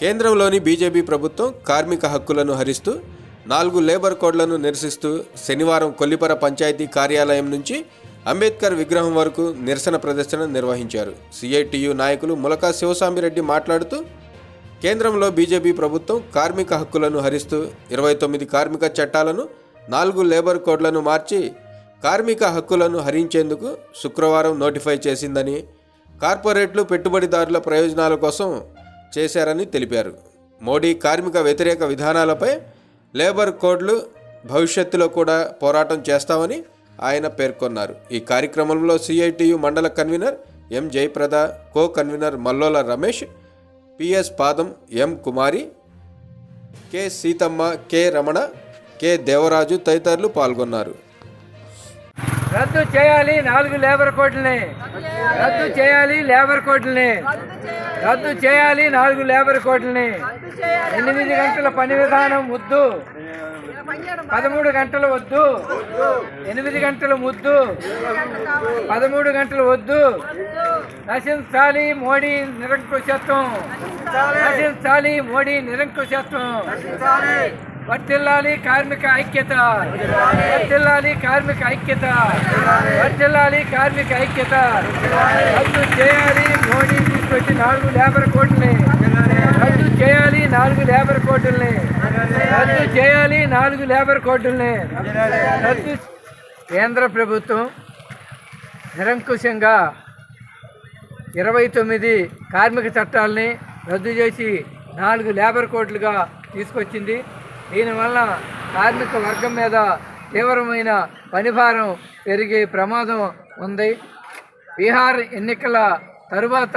కేంద్రంలోని బీజేపీ ప్రభుత్వం కార్మిక హక్కులను హరిస్తూ నాలుగు లేబర్ కోడ్లను నిరసిస్తూ శనివారం కొల్లిపర పంచాయతీ కార్యాలయం నుంచి అంబేద్కర్ విగ్రహం వరకు నిరసన ప్రదర్శన నిర్వహించారు. సిఐటియు నాయకులు ములకా శివస్వామిరెడ్డి మాట్లాడుతూ కేంద్రంలో బీజేపీ ప్రభుత్వం కార్మిక హక్కులను హరిస్తూ ఇరవై తొమ్మిది కార్మిక చట్టాలను నాలుగు లేబర్ కోడ్లను మార్చి కార్మిక హక్కులను హరించేందుకు శుక్రవారం నోటిఫై చేసిందని కార్పొరేట్లు పెట్టుబడిదారుల ప్రయోజనాల కోసం చేశారని తెలిపారు. మోడీ కార్మిక వ్యతిరేక విధానాలపై లేబర్ కోడ్లు భవిష్యత్తులో కూడా పోరాటం చేస్తామని ఆయన పేర్కొన్నారు. ఈ కార్యక్రమంలో సిఐటియు మండల convener M Jayaprada co convener Mallola Ramesh PS పాదం M Kumari K Seethamma K Ramana K Devaraju తదితరులు పాల్గొన్నారు. రద్దు చేయాలి నాలుగు లేబర్ కోడ్లని. రద్దు చేయాలి లేబర్ కోడ్లని. రద్దు చేయాలి నాలుగు లేబర్ కోడ్లని. ఎనిమిది గంటల పని విధానం ముద్దు పదమూడు గంటలు వద్దు. ఎనిమిది గంటలు ముద్దు. పదమూడు గంటలు వద్దు. నశించాలి మోడీ నిరంకుశత్వం. నశించాలి మోడీ నిరంకుశత్వం. వర్తిల్లాలి కార్మిక ఐక్యత. వర్తిల్లాలి కార్మిక ఐక్యత. వర్తిల్లాలి కార్మిక ఐక్యత. రద్దు చేయాలి మోడీ తీసుకొచ్చి నాలుగు లేబర్ కోర్టుని రద్దు చేయాలి నాలుగు లేబర్ కోట్లని రద్దు చేయాలి నాలుగు లేబర్ కోడ్లని రద్దు కేంద్ర ప్రభుత్వం నిరంకుశంగా ఇరవై తొమ్మిది కార్మిక చట్టాలని రద్దు చేసి నాలుగు లేబర్ కోట్లుగా తీసుకొచ్చింది. దీనివల్ల కార్మిక వర్గం మీద తీవ్రమైన పనిభారం పెరిగే ప్రమాదం ఉంది. బీహార్ ఎన్నికల తరువాత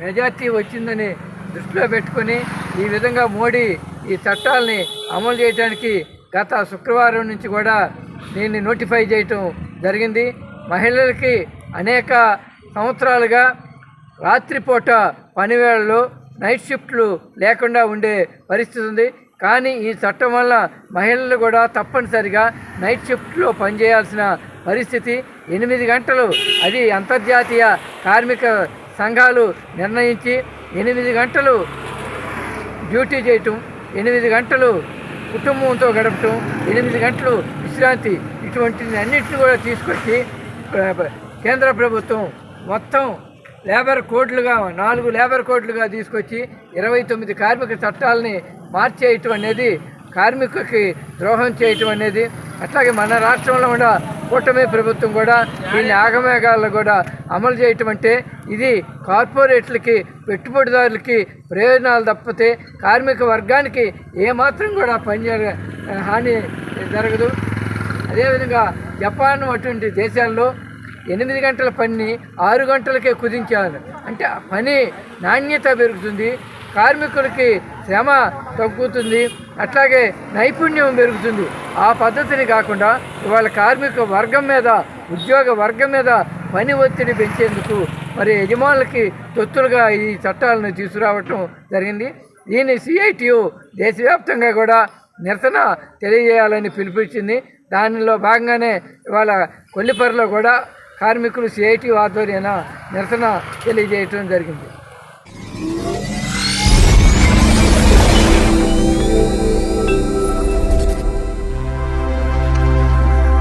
మెజార్టీ వచ్చిందని దృష్టిలో పెట్టుకొని ఈ విధంగా మోడీ ఈ చట్టాలని అమలు చేయడానికి గత శుక్రవారం నుంచి కూడా దీన్ని నోటిఫై చేయటం జరిగింది. మహిళలకి అనేక సంవత్సరాలుగా రాత్రిపూట పనివేళలు నైట్ షిఫ్ట్లు లేకుండా ఉండే పరిస్థితి ఉంది. కానీ ఈ చట్టం వల్ల మహిళలు కూడా తప్పనిసరిగా నైట్ షిఫ్ట్లో పనిచేయాల్సిన పరిస్థితి. ఎనిమిది గంటలు అది అంతర్జాతీయ కార్మిక సంఘాలు నిర్ణయించి ఎనిమిది గంటలు డ్యూటీ చేయటం ఎనిమిది గంటలు కుటుంబంతో గడపటం ఎనిమిది గంటలు విశ్రాంతి ఇటువంటి అన్నింటిని కూడా తీసుకొచ్చి కేంద్ర ప్రభుత్వం మొత్తం లేబర్ కోడ్లుగా నాలుగు లేబర్ కోడ్లుగా తీసుకొచ్చి ఇరవై తొమ్మిది కార్మిక చట్టాలని మార్చేయటం అనేది కార్మికులకి ద్రోహం చేయటం అనేది అట్లాగే మన రాష్ట్రంలో కూడా కూటమి ప్రభుత్వం కూడా దీన్ని ఆగమేఘాలను కూడా అమలు చేయటం అంటే ఇది కార్పొరేట్లకి పెట్టుబడిదారులకి ప్రయోజనాలు తప్పితే కార్మిక వర్గానికి ఏమాత్రం కూడా పని హాని జరగదు. అదేవిధంగా జపాన్ అటువంటి దేశాల్లో ఎనిమిది గంటల పనిని ఆరు గంటలకే కుదించాను. అంటే పని నాణ్యత పెరుగుతుంది కార్మికులకి శ్రమ తగ్గుతుంది అట్లాగే నైపుణ్యం పెరుగుతుంది. ఆ పద్ధతిని కాకుండా ఇవాళ కార్మిక వర్గం మీద ఉద్యోగ వర్గం మీద పని ఒత్తిడి పెంచేందుకు మరి యజమానులకి తొత్తులుగా ఈ చట్టాలను తీసుకురావటం జరిగింది. దీన్ని సిఐటియు దేశవ్యాప్తంగా కూడా నిరసన తెలియజేయాలని పిలిపించింది దానిలో భాగంగానే ఇవాళ కొల్లిపరలో కూడా కార్మికులు సిఐటి ఆధ్వర్యాన నిరసన తెలియజేయటం జరిగింది.